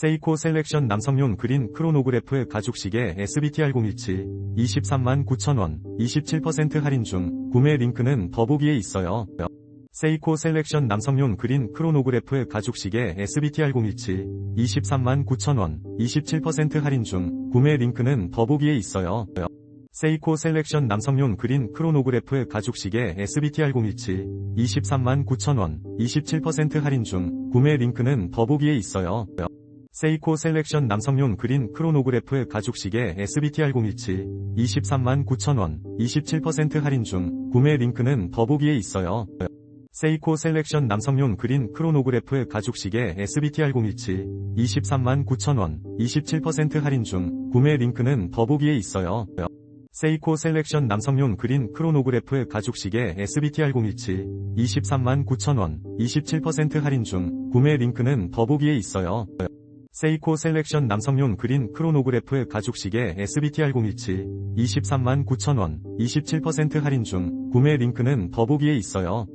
세이코 셀렉션 남성용 그린 크로노그래프 가죽시계 SBTR017 23만 9천원 27% 할인 중 구매 링크는 더보기에 있어요. 세이코 셀렉션 남성용 그린 크로노그래프 가죽시계 SBTR017 23만 9천원 27% 할인 중 구매 링크는 더보기에 있어요. 세이코 셀렉션 남성용 그린 크로노그래프 가죽시계 SBTR017 23만 9천원 27% 할인 중 구매 링크는 더보기에 있어요. 세이코 셀렉션 남성용 그린 크로노그래프 가죽시계 SBTR017 23만 9천원 27% 할인 중 구매 링크는 더보기에 있어요. 세이코 셀렉션 남성용 그린 크로노그래프 가죽시계 SBTR017 23만 9천원 27% 할인 중 구매 링크는 더보기에 있어요. 세이코 셀렉션 남성용 그린 크로노그래프 가죽시계 SBTR017 23만 9천원 27% 할인 중 구매 링크는 더보기에 있어요. 세이코 셀렉션 남성용 그린 크로노그래프 가죽시계 SBTR017 23만 9천원 27% 할인 중 구매 링크는 더보기에 있어요.